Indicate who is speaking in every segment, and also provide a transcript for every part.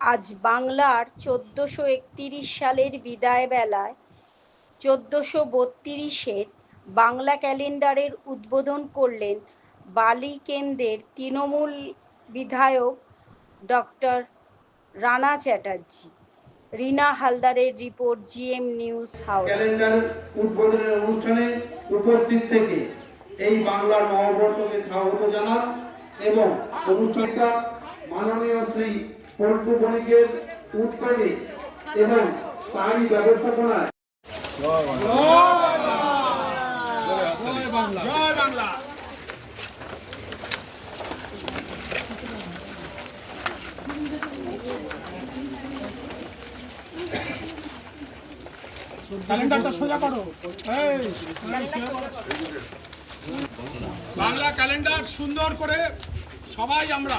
Speaker 1: আজ বাংলার চোদ্দোশো একতিরিশ সালের বিদায় বেলায় চোদ্দোশো বত্রিশের বাংলা ক্যালেন্ডারের উদ্বোধন করলেন বালি কেন্দ্রের তৃণমূল বিধায়ক ডক্টর রানা চ্যাটার্জি। রিনা হালদারের report GM news Howrah.
Speaker 2: Calendar উদ্বোধনের অনুষ্ঠানে উপস্থিত থেকে এই বাংলার নববর্ষকে স্বাগত জানান এবং অনুষ্ঠানটা মাননীয় শ্রী উদ্যোগে এবং ব্যবস্থাপনায়।
Speaker 3: ক্যালেন্ডারটা সোজা করো। বাংলা ক্যালেন্ডার সুন্দর করে সবাই আমরা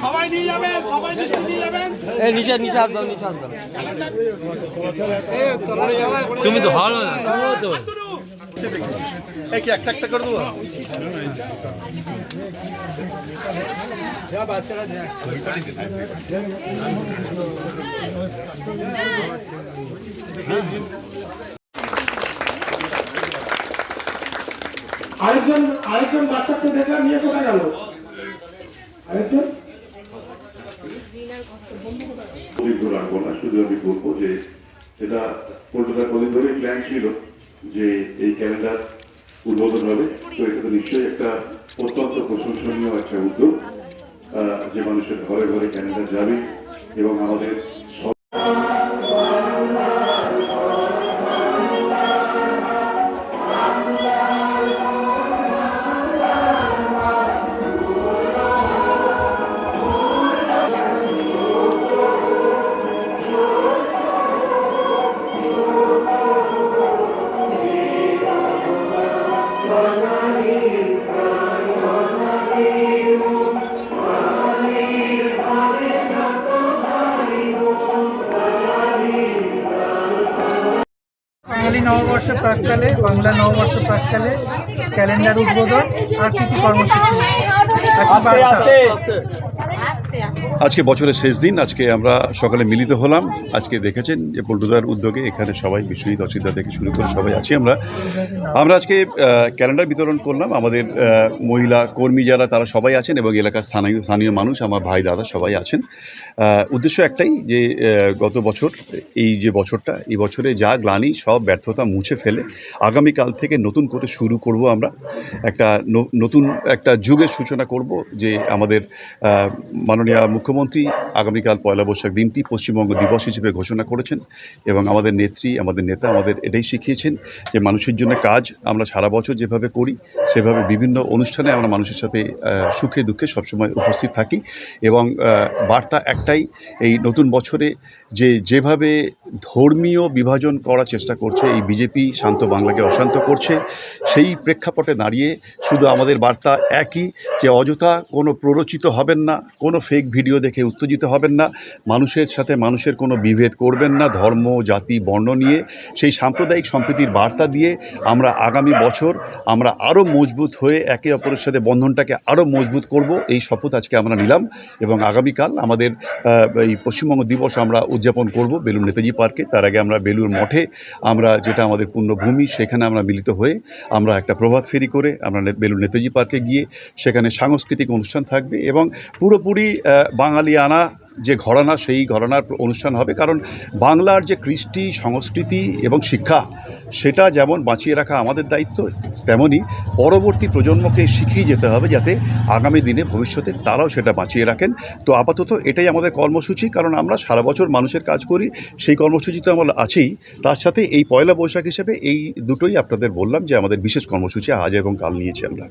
Speaker 4: সবাই নিয়ে
Speaker 3: যাবে সবাই নিয়ে যাবেন
Speaker 5: নিচে নিচে দাও নিচে দাও। তুমি তো ভালো না
Speaker 6: কি একটা একটা করে দেবো?
Speaker 4: আরেকজন আরেকজন বাচ্চাকে দেখলাম নিয়ে কোথায় গেল? আরেকজন?
Speaker 7: অভিজ্ঞ রাখব না শুধু আমি বলব যে এটা কলকাতা কদিন ধরে প্ল্যান ছিল। যে এই ক্যালেন্ডার উদ্বোধন হবে, তো এটা তো নিশ্চয়ই একটা অত্যন্ত প্রশংসনীয় একটা উদ্যোগ। যে মানুষের ঘরে ঘরে ক্যালেন্ডার যাবে এবং আমাদের সব
Speaker 8: বাঙালি নববর্ষ প্রাককালে বাংলা নববর্ষ প্রাককালে ক্যালেন্ডার উদ্বোধন আর কি কি কর্মসূচি।
Speaker 6: আজকে বছরের শেষ দিন, আজকে আমরা সকালে মিলিত হলাম। আজকে দেখেছেন যে পল্টুদার উদ্যোগে এখানে সবাই বিশ্বজিৎ অসিদ্ধা থেকে শুরু করে সবাই আছি আমরা। আমরা আজকে ক্যালেন্ডার বিতরণ করলাম। আমাদের মহিলা কর্মী যারা, তারা সবাই আছেন এবং এলাকার স্থানীয় স্থানীয় মানুষ, আমার ভাই দাদা সবাই আছেন। উদ্দেশ্য একটাই যে গত বছর, এই যে বছরটা, এই বছরে যা গ্লানি, সব ব্যর্থতা মুছে ফেলে আগামীকাল থেকে নতুন করে শুরু করব আমরা। একটা নতুন একটা যুগের সূচনা করব যে আমাদের মাননীয় মুখ্যমন্ত্রী আগামীকাল পয়লা বৈশাখ দিনটি পশ্চিমবঙ্গ দিবস হিসেবে ঘোষণা করেছেন এবং আমাদের নেত্রী, আমাদের নেতা আমাদের এটাই শিখিয়েছেন যে মানুষের জন্য কাজ আমরা সারা বছর যেভাবে করি, সেভাবে বিভিন্ন অনুষ্ঠানে আমরা মানুষের সাথে সুখে দুঃখে সবসময় উপস্থিত থাকি এবং বার্তা একটাই, এই নতুন বছরে যে যেভাবে ধর্মীয় বিভাজন করার চেষ্টা করছে, এই বিজেপি শান্ত বাংলাকে অশান্ত করছে, সেই প্রেক্ষাপটে দাঁড়িয়ে শুধু আমাদের বার্তা একই যে অযথা কোনো প্ররোচিত হবেন না কোনো ফেক ভিডিও দেখে উত্তেজিত হবেন না। মানুষের সাথে মানুষের কোনো বিভেদ করবেন না। ধর্ম, জাতি, বর্ণ নিয়ে সেই সাম্প্রদায়িক সম্প্রীতির বার্তা দিয়ে আমরা আগামী বছর আমরা আরও মজবুত হয়ে একে অপরের সাথে বন্ধনটাকে আরও মজবুত করব। এই শপথ আজকে আমরা নিলাম এবং আগামীকাল আমাদের এই পশ্চিমবঙ্গ দিবস আমরা উদযাপন করব বেলুর নেতাজি পার্কে। তার আগে আমরা বেলুর মঠে আমরা যেটা আমাদের পূর্ণভূমি, সেখানে আমরা মিলিত হয়ে আমরা একটা প্রভাত ফেরি করে আমরা বেলুর নেতাজি পার্কে গিয়ে সেখানে সাংস্কৃতিক অনুষ্ঠান থাকবে এবং পুরোপুরি বাঙালিয়ানা যে ঘরানা, সেই ঘরানার অনুষ্ঠান হবে। কারণ বাংলার যে কৃষ্টি, সংস্কৃতি এবং শিক্ষা, সেটা যেমন বাঁচিয়ে রাখা আমাদের দায়িত্ব তেমনই পরবর্তী প্রজন্মকে শিখিয়ে যেতে হবে যাতে আগামী দিনে ভবিষ্যতে তারাও সেটা বাঁচিয়ে রাখেন। তো আপাতত এটাই আমাদের কর্মসূচি, কারণ আমরা সারা বছর মানুষের কাজ করি, সেই কর্মসূচি তো আমরা আছেই। তার সাথে এই পয়লা বৈশাখ হিসেবে এই দুটোই আপনাদের বললাম যে আমাদের বিশেষ কর্মসূচি আজ এবং কাল নিয়েছি আমরা।